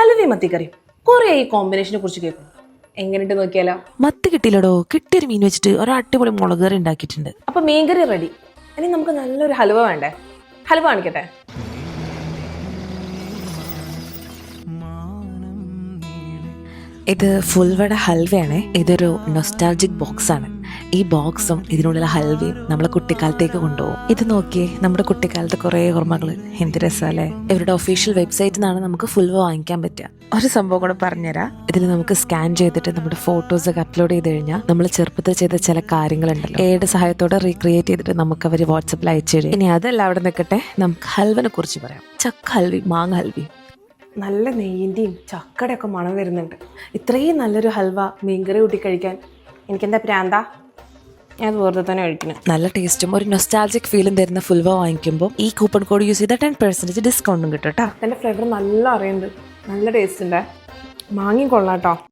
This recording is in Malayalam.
ഹലുവി മത്തിക്കറിയും കുറേ. ഈ കോമ്പിനേഷനെ കുറിച്ച് കേൾക്കും എങ്ങനെയുണ്ട് നോക്കിയാലോ? മത്തി കിട്ടിയില്ലടോ. കിട്ടിയൊരു മീൻ വെച്ചിട്ട് ഒരു അടിപൊളി മുളക് കറി ഉണ്ടാക്കിയിട്ടുണ്ട്. അപ്പൊ മീൻകറി റെഡി ഇനി നമുക്ക് നല്ലൊരു ഹലുവ വേണ്ടേ? ഹലുവ കാണിക്കട്ടെ? ഇത് ഫുൾവട ഹൽവയാണ്. ഇതൊരു നൊസ്റ്റാൾജിക് ബോക്സ് ആണ്. ഈ ബോക്സും ഇതിനുള്ളിലെ ഹൽവയും നമ്മളെ കുട്ടിക്കാലത്തേക്ക് കൊണ്ടുപോകും. ഇത് നോക്കിയേ നമ്മുടെ കുട്ടിക്കാലത്തെ കുറേ ഓർമ്മകൾ എന്ത് രസമല്ലേ ഇവരുടെ ഒഫീഷ്യൽ വെബ്സൈറ്റിൽ നിന്നാണ് നമുക്ക് ഫുൾ വാങ്ങിക്കാൻ പറ്റുക. ഒരു സംഭവം കൂടെ പറഞ്ഞുതരാം. ഇതിൽ നമുക്ക് സ്കാൻ ചെയ്തിട്ട് നമ്മുടെ ഫോട്ടോസ് ഒക്കെ അപ്ലോഡ് ചെയ്ത് കഴിഞ്ഞാൽ നമ്മൾ ചെറുപ്പത്തിൽ ചെയ്ത ചില കാര്യങ്ങളുണ്ടല്ലോ. ഏയുടെ സഹായത്തോടെ റീക്രിയേറ്റ് ചെയ്തിട്ട് നമുക്ക് അവർ വാട്സപ്പിൽ അയച്ചു തരും. ഇനി അതല്ല അവിടെ നിൽക്കട്ടെ നമുക്ക് ഹൽവനെ കുറിച്ച് പറയാം. ചക്ക ഹൽവി മാങ്ങ ഹൽവി. നല്ല നെയ്യിന്റെയും ചക്കടെയൊക്കെ മണം വരുന്നുണ്ട്. ഇത്രയും നല്ലൊരു ഹൽവ മീൻകറി കൂട്ടി കഴിക്കാൻ എനിക്കെന്താ പ്രാന്ത? അത് വെറുതെ തന്നെ കഴിക്കണം. നല്ല ടേസ്റ്റും ഒരു നൊസ്റ്റാൾജിക് ഫീലും തരുന്ന ഫുൾവ വാങ്ങിക്കുമ്പോൾ ഈ കൂപ്പൺ കോഡ് യൂസ് ചെയ്താൽ ടെൻ പെർസെന്റേജ് ഡിസ്കൗണ്ടും കിട്ടും കേട്ടോ എന്റെ ഫ്ലേവർ നല്ല അറിയുന്നുണ്ട്. നല്ല ടേസ്റ്റ് ഉണ്ട്. വാങ്ങിക്കൊള്ളാം കൊള്ളാം കേട്ടോ